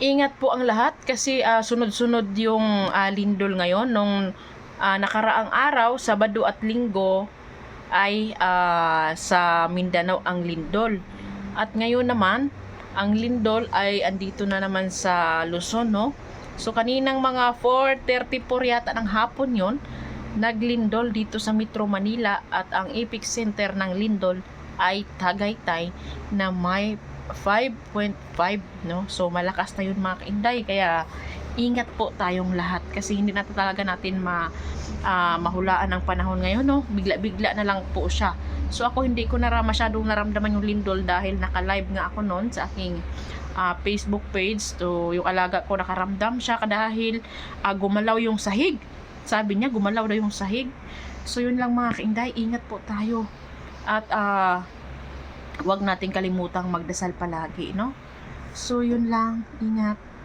ingat po ang lahat kasi ah, sunod-sunod yung ah, lindol ngayon. Nung ah, nakaraang araw, Sabado at Linggo, ay ah, sa Mindanao ang lindol. At ngayon naman, ang lindol ay andito na naman sa Luzon, no? So kaninang mga 4.34 yata ng hapon yon naglindol dito sa Metro Manila at ang epic center ng lindol ay Tagaytay na may 5.5 no? So malakas na yun mga kainday. Kaya ingat po tayong lahat. Kasi hindi na talaga natin ma ah, mahulaan ng panahon ngayon no? Bigla-bigla na lang po siya. So ako hindi ko na masyadong naramdaman yung lindol dahil naka-live nga ako noon sa aking ah, Facebook page. So yung alaga ko nakaramdam siya dahil ah, gumalaw yung sahig. Sabi niya gumalaw daw yung sahig. So yun lang mga kainday. Ingat po tayo. At ah wag nating kalimutang magdasal palagi no? So yun lang. Ingat